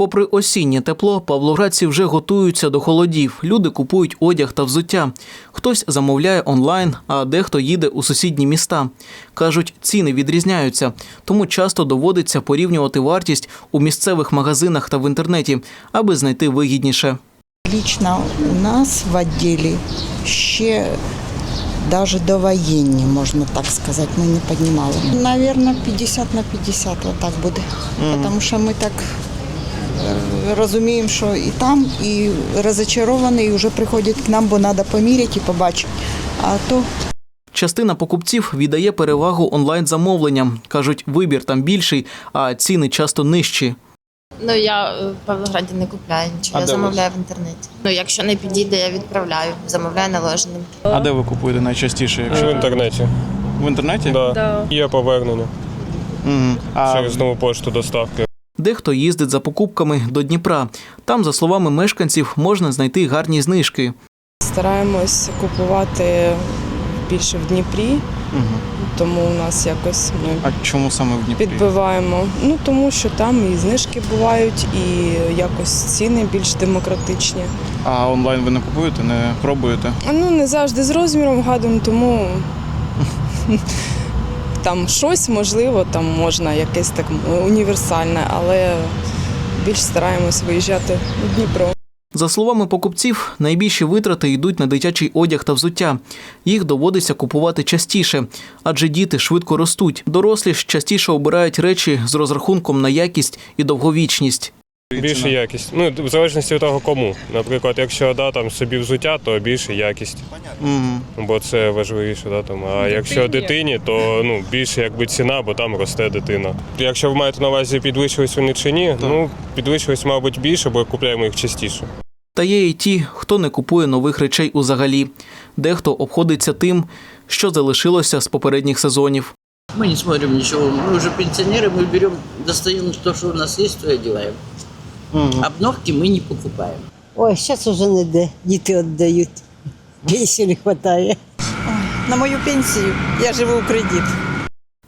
Попри осіннє тепло, павлоградці вже готуються до холодів. Люди купують одяг та взуття. Хтось замовляє онлайн, а дехто їде у сусідні міста. Кажуть, ціни відрізняються, тому часто доводиться порівнювати вартість у місцевих магазинах та в інтернеті, аби знайти вигідніше. Лично у нас в відділі ще навіть довоєнні, можна так сказати, ми не піднімали. Навірно, 50 на 50 отак буде. Тому що ми так розуміємо, що і там, і розочаровані, і вже приходять к нам, бо треба поміряти і побачити. А то Частина покупців віддає перевагу онлайн-замовленням. Кажуть, вибір там більший, а ціни часто нижчі. Ну я е, в Павлограді не купляю нічого, А я де ви? замовляю в інтернеті. Ну якщо не підійде, я відправляю, замовляю наложеним. А де ви купуєте найчастіше? Якщо В інтернеті. в інтернеті? Да. Є повернення Мгм. А через нову пошту доставки. Дехто їздить за покупками до Дніпра. Там, за словами мешканців, можна знайти гарні знижки. Стараємось купувати більше в Дніпрі, Мгм. тому у нас якось ми а чому саме в Дніпрі? підбиваємо. Ну тому що там і знижки бувають, і якось ціни більш демократичні. А онлайн ви не купуєте, не пробуєте? А, Ну не завжди з розміром гадом, тому там щось можливо, там можна якесь так універсальне, але більш стараємось виїжджати у Дніпро. За словами покупців, найбільші витрати йдуть на дитячий одяг та взуття. Їх доводиться купувати частіше, адже діти швидко ростуть. Дорослі ж частіше обирають речі з розрахунком на якість і довговічність. Більше якість. Ну, в залежності від того, кому. Наприклад, якщо да, там собі взуття, то більше якість. Мгм. Бо це важливіше, да, там. А якщо дитині, то ну, більше якби ціна, бо там росте дитина. Якщо ви маєте на увазі, підвищились вони чи ні, ну підвищились, мабуть, більше, бо купляємо їх частіше. Та є і ті, хто не купує нових речей узагалі. Дехто обходиться тим, що залишилося з попередніх сезонів. Мы не смотрим ничего. Мы уже пенсионеры, мы берем, достаем то, что у нас есть, то и делаем. Обновки мы не покупаем. Ой, зараз уже не де. Діти віддають. Більше не вистачає. на мою пенсію я живу у кредит.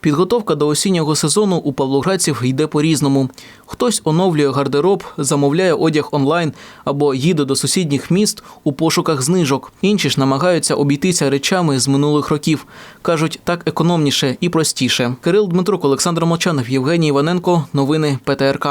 Підготовка до осіннього сезону у павлоградців йде по-різному. Хтось оновлює гардероб, замовляє одяг онлайн або їде до сусідніх міст у пошуках знижок. Інші ж намагаються обійтися речами з минулих років. Кажуть, так економніше і простіше. Кирил Дмитрук, Олександр Молчанов, Євгеній Іваненко. Новини ПТРК.